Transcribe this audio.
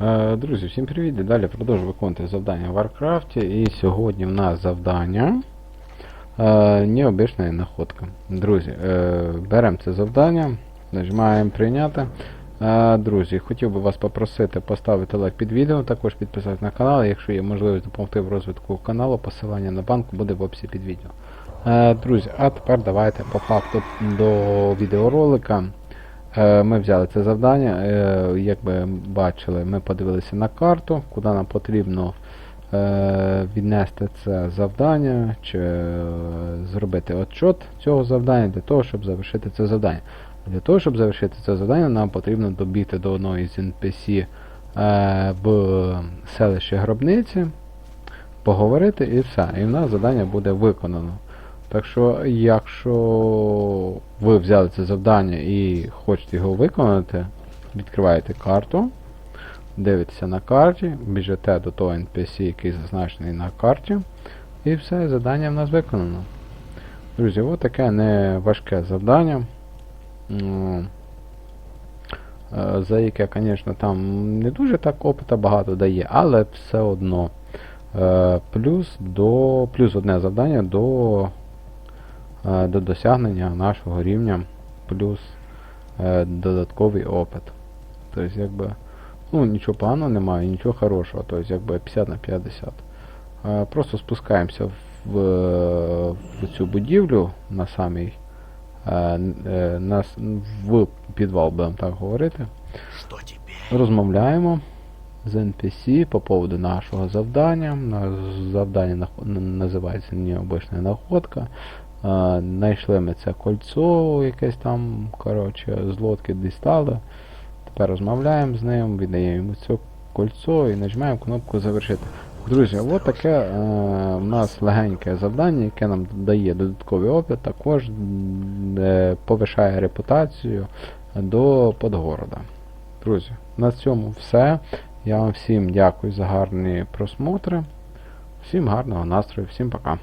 Е, Друзі, всім привіт! Далі продовжую виконувати завдання в Варкрафті. І сьогодні в нас завдання е, необична находка. Друзі, е, беремо це завдання, нажимаємо прийняти. Друзі, хотів би вас попросити поставити лайк під відео, також підписатися на канал. Якщо є можливість допомогти в розвитку каналу, посилання на банку буде в описі під відео. Друзі, а тепер давайте по факту до відеоролика. Е, Ми взяли це завдання, е, як ви бачили, ми подивилися на карту, куди нам потрібно е, віднести це завдання, чи зробити отчот цього завдання для того, щоб завершити це завдання. Для того, щоб завершити це завдання, нам потрібно добігти до одної з NPC в селищі Гробниці, поговорити і все. І в нас завдання буде виконано. Так що, якщо ви взяли це завдання і хочете його виконати, відкриваєте карту, дивитеся на карті, біжите до того NPC, який зазначений на карті, і все, завдання в нас виконано. Друзі, от таке не важке завдання. Е, За яке, звісно, там не дуже так опита багато дає, але все одно. Е, Плюс до плюс одне завдання до до досягнення нашого рівня плюс е, додатковий опит. Тобто, якби, ну, нічого поганого немає, нічого хорошого, тобто, якби 50 на 50. Е, Просто спускаємося в, в цю будівлю на самий е, е, на, в підвал, будемо так говорити. Розмовляємо з NPC по поводу нашого завдання. Завдання називається необична находка. Знайшли ми це кольцо, якесь там, коротше, з лодки дістали. Тепер розмовляємо з ним, віддаємо йому це кольцо і нажимаємо кнопку завершити. Друзі, от таке е, у нас легеньке завдання, яке нам дає додатковий опит, також е, повишає репутацію до Подгорода. Друзі, на цьому все. Я вам всім дякую за гарні просмотри. Всім гарного настрою, всім пока.